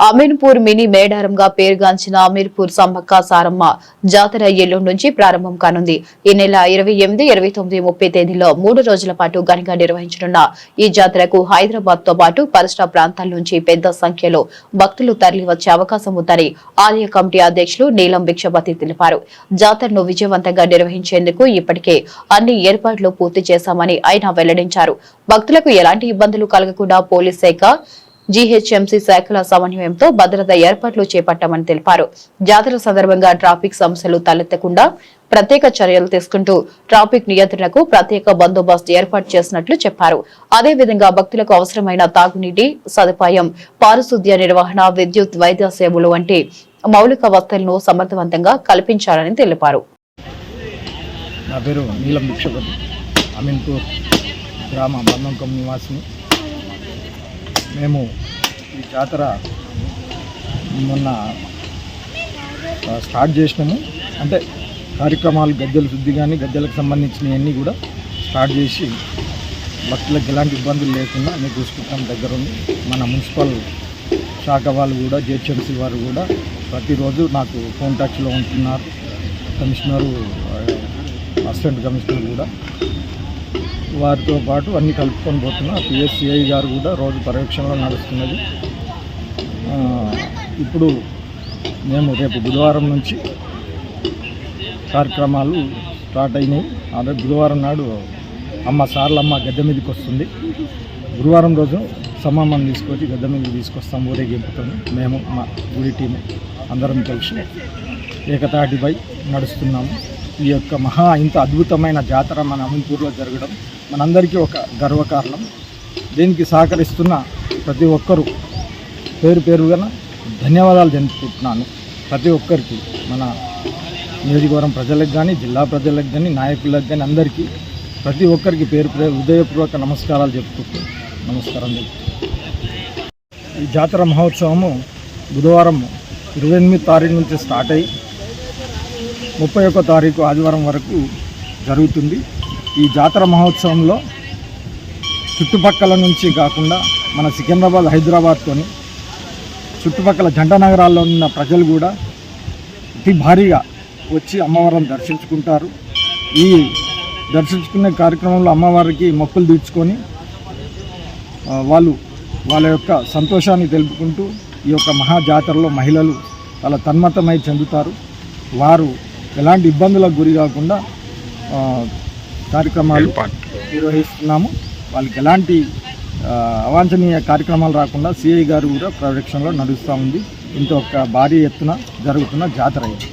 Ameenpur mini మేడారంగా పేరుగాంచిన అమీర్పూర్ సమ్మక్క సారమ్మ జాతర ఎల్లుండి నుంచి ప్రారంభం కానుంది. ఈ నెల ఇరవై ఎనిమిది ఇరవై తొమ్మిది ముప్పై తేదీలో మూడు రోజుల పాటు ఘనంగా నిర్వహించనున్న ఈ జాతరకు హైదరాబాద్తో పాటు పరిసర ప్రాంతాల నుంచి పెద్ద సంఖ్యలో భక్తులు తరలివచ్చే అవకాశం ఉందని ఆలయ కమిటీ అధ్యక్షులు నీలం భిక్షపతి తెలిపారు. జాతరను విజయవంతంగా నిర్వహించేందుకు ఇప్పటికే అన్ని ఏర్పాట్లు పూర్తి చేశామని ఆయన వెల్లడించారు. భక్తులకు ఎలాంటి ఇబ్బందులు కలగకుండా పోలీస్ శాఖ జీహెచ్ఎంసీ శాఖల సమన్వయంతో భద్రత ఏర్పాట్లు చేపట్టామని తెలిపారు. జాతర సందర్భంగా ట్రాఫిక్ సమస్యలు తలెత్తకుండా ప్రత్యేక చర్యలు తీసుకుంటూ ట్రాఫిక్ నియంత్రణకు ప్రత్యేక బందోబస్తు ఏర్పాటు చేసినట్లు చెప్పారు. అదేవిధంగా భక్తులకు అవసరమైన తాగునీటి సదుపాయం పారిశుద్ధ్య నిర్వహణ విద్యుత్ వైద్య సేవలు వంటి మౌలిక వసతులను సమర్థవంతంగా కల్పించాలని తెలిపారు. నా పేరు నీలం అమీన్పూర్ గ్రామ బంధంకం నివాసిని. మేము ఈ జాతర మొన్న స్టార్ట్ చేసినాము. అంటే కార్యక్రమాలు గద్దెల శుద్ధి కానీ గద్దెలకు సంబంధించినవన్నీ కూడా స్టార్ట్ చేసి భక్తులకు ఎలాంటి ఇబ్బందులు లేకుండా అన్ని చూసుకుంటాం దగ్గర ఉంది మన మున్సిపల్ శాఖ వాళ్ళు కూడా జిహెచ్ఎంసీ వారు కూడా ప్రతిరోజు నాకు ఫోన్ టచ్లో ఉంటున్నారు. కమిషనరు అసిస్టెంట్ కమిషనర్ కూడా. వారితో పాటు అన్నీ కలుపుకొని పోతున్నా. పిఎస్సిఐ గారు కూడా రోజు పర్యవేక్షణలో నడుస్తున్నది. ఇప్పుడు మేము రేపు బుధవారం నుంచి కార్యక్రమాలు స్టార్ట్ అయినాయి. అదే బుధవారం నాడు అమ్మ సార్లమ్మ గద్దె మీదకి వస్తుంది. గురువారం రోజు సమామం తీసుకొచ్చి గద్దె మీదకి తీసుకొస్తాం ఊరేగింపుతో మేము మా గుడి టీము అందరం కలిసి ఏకతాటిపై నడుస్తున్నాము. ఈ యొక్క మహా ఇంత అద్భుతమైన జాతర మన అమీన్పూర్లో జరగడం మనందరికీ ఒక గర్వకారణం. దీనికి సహకరిస్తున్న ప్రతి ఒక్కరూ పేరు పేరుగా ధన్యవాదాలు జరుపుకుంటున్నాను ప్రతి ఒక్కరికి మన నియోజకవర్గం ప్రజలకు కానీ జిల్లా ప్రజలకు కానీ నాయకులకు కానీ అందరికీ ప్రతి ఒక్కరికి పేరు పేరు హృదయపూర్వక నమస్కారాలు చెప్పుకుంటున్నాను నమస్కారం ఈ జాతర మహోత్సవము బుధవారం ఇరవై ఎనిమిది తారీఖు నుంచి స్టార్ట్ అయ్యి ముప్పై ఒక్క తారీఖు ఆదివారం వరకు జరుగుతుంది. ఈ జాతర మహోత్సవంలో చుట్టుపక్కల నుంచి కాకుండా మన సికింద్రాబాద్ హైదరాబాద్తోని చుట్టుపక్కల జంట నగరాల్లో ఉన్న ప్రజలు కూడా అతి భారీగా వచ్చి అమ్మవారిని దర్శించుకుంటారు. ఈ దర్శించుకునే కార్యక్రమంలో అమ్మవారికి మొక్కులు తీర్చుకొని వాళ్ళు వాళ్ళ యొక్క సంతోషాన్ని తెలుపుకుంటూ ఈ యొక్క మహా జాతరలో మహిళలు చాలా తన్మతమై చెందుతారు. వారు ఎలాంటి ఇబ్బందులకు గురి కాకుండా కార్యక్రమాలు నిర్వహిస్తున్నాము. వాళ్ళకి ఎలాంటి అవాంఛనీయ కార్యక్రమాలు రాకుండా సిఐ గారు కూడా పర్యవేక్షణలో నడుస్తూ ఉంది. ఇంత ఒక భారీ ఎత్తున జరుగుతున్న జాతర ఇది.